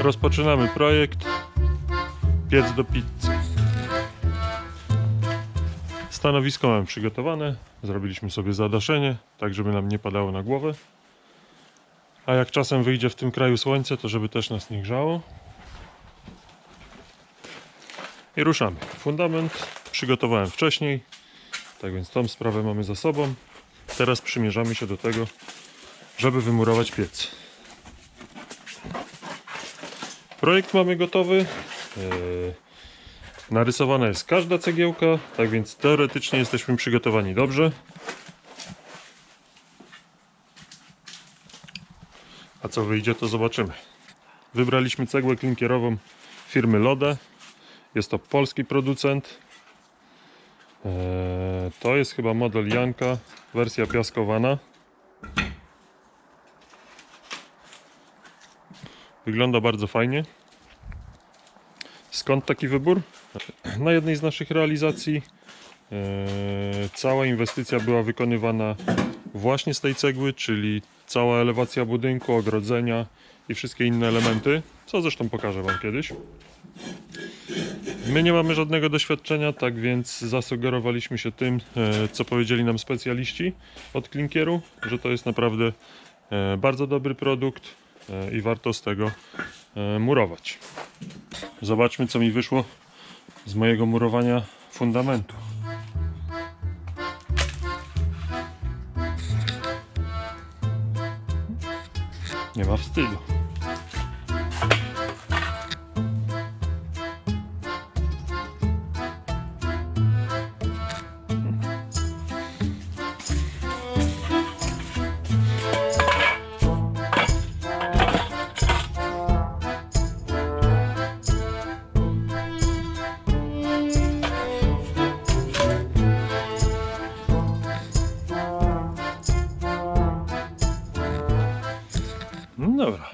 Rozpoczynamy projekt Piec do pizzy. Stanowisko mamy przygotowane. Zrobiliśmy sobie zadaszenie, tak żeby nam nie padało na głowę. A jak czasem wyjdzie w tym kraju słońce, to żeby też nas nie grzało. I ruszamy. Fundament przygotowałem wcześniej, tak więc tą sprawę mamy za sobą. Teraz przymierzamy się do tego, żeby wymurować piec. Projekt mamy gotowy. Yy, Narysowana jest każda cegiełka, tak więc teoretycznie jesteśmy przygotowani dobrze. A co wyjdzie, to zobaczymy. Wybraliśmy cegłę klinkierową firmy Lode. Jest to polski producent. Eee, to jest chyba model Janka, wersja piaskowana. Wygląda bardzo fajnie. Skąd taki wybór? Na jednej z naszych realizacji e, cała inwestycja była wykonywana właśnie z tej cegły, czyli cała elewacja budynku, ogrodzenia i wszystkie inne elementy, co zresztą pokażę Wam kiedyś. My nie mamy żadnego doświadczenia, tak więc zasugerowaliśmy się tym, e, co powiedzieli nam specjaliści od Klinkieru, że to jest naprawdę e, bardzo dobry produkt i warto z tego e, murować. Zobaczmy, co mi wyszło z mojego murowania fundamentu. Nie ma wstydu.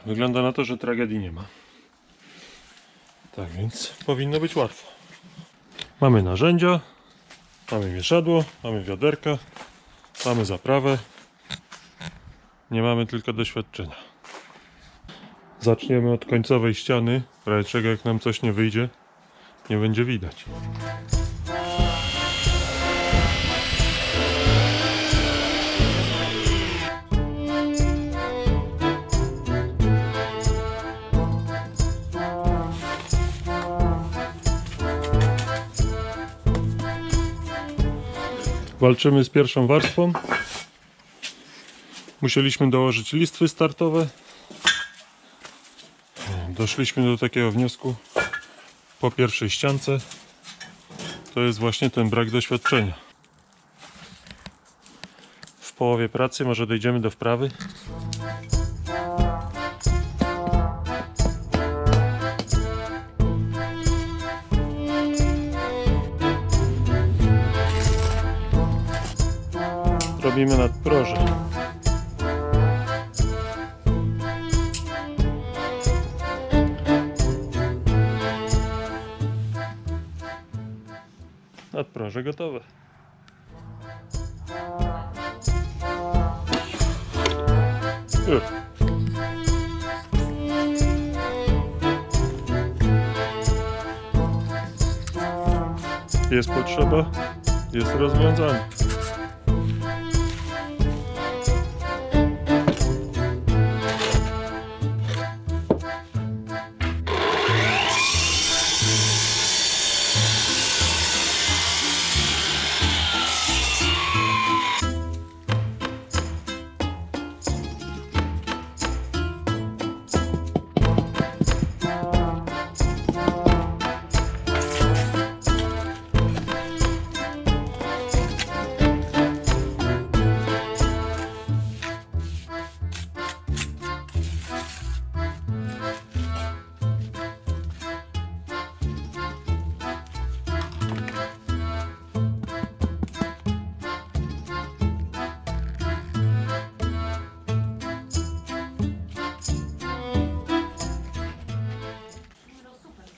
Wygląda na to, że tragedii nie ma. Tak więc powinno być łatwo. Mamy narzędzia, mamy mieszadło, mamy wiaderka, mamy zaprawę. Nie mamy tylko doświadczenia. Zaczniemy od końcowej ściany, w razie czego jak nam coś nie wyjdzie, nie będzie widać. Walczymy z pierwszą warstwą. Musieliśmy dołożyć listwy startowe. Doszliśmy do takiego wniosku po pierwszej ściance. To jest właśnie ten brak doświadczenia. W połowie pracy może dojdziemy do wprawy. Robimy nadproże. Nadproże gotowe. Jest potrzeba, jest rozwiązanie.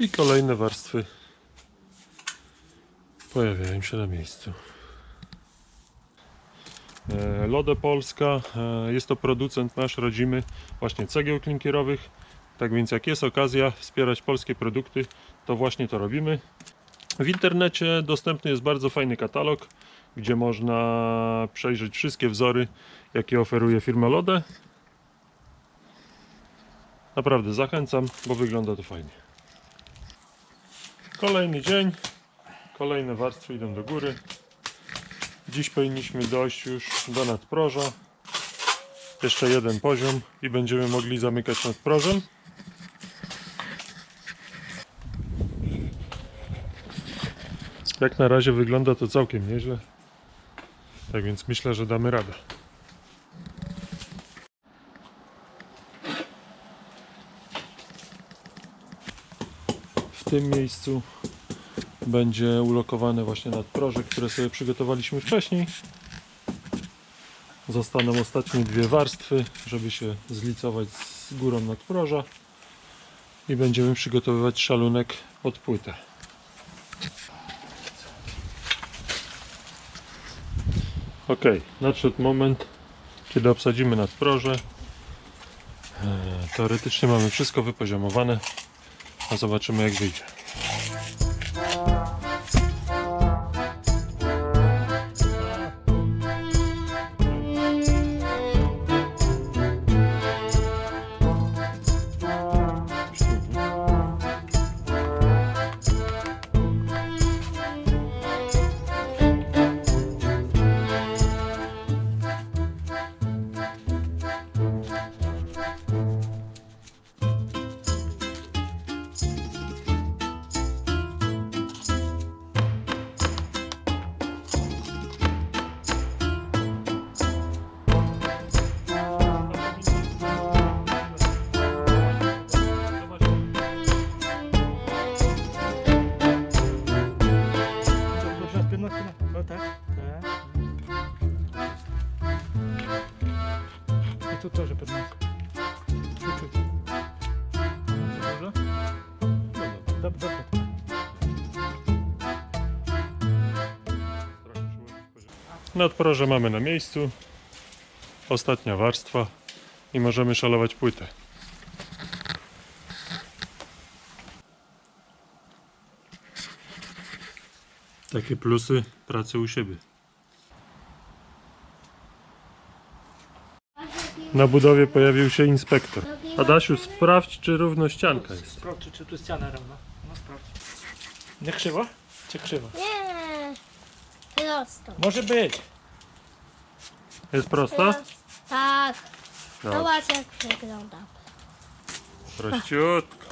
I kolejne warstwy pojawiają się na miejscu. E, Lode Polska, e, jest to producent nasz rodzimy właśnie cegieł klinkierowych. Tak więc jak jest okazja wspierać polskie produkty, to właśnie to robimy. W internecie dostępny jest bardzo fajny katalog, gdzie można przejrzeć wszystkie wzory, jakie oferuje firma Lode. Naprawdę zachęcam, bo wygląda to fajnie. Kolejny dzień, kolejne warstwy idą do góry. Dziś powinniśmy dojść już do nadproża. Jeszcze jeden poziom i będziemy mogli zamykać nadprożem. Jak na razie wygląda to całkiem nieźle. Tak więc myślę, że damy radę. Tym miejscu będzie ulokowane właśnie nadproże, które sobie przygotowaliśmy wcześniej. Zostaną ostatnie dwie warstwy, żeby się zlicować z górą nadproża i będziemy przygotowywać szalunek pod płytę. Ok, nadszedł moment, kiedy obsadzimy nadproże. Eee, Teoretycznie mamy wszystko wypoziomowane, a zobaczymy jak wyjdzie. Proszę, pytanie. Dobrze? Dobrze, dobrze. Mamy na miejscu. Ostatnia warstwa i możemy szalować płytę. Takie plusy pracy u siebie. Na budowie pojawił się inspektor. Adasiu, sprawdź, czy równo ścianka jest. Sprawdź, czy, tu ściana równa. No sprawdź. Nie krzywo? Czy krzywo? Nie, prosto. Może być. Jest prosta? Tak, Dobrze. zobacz jak wygląda. Prościutko.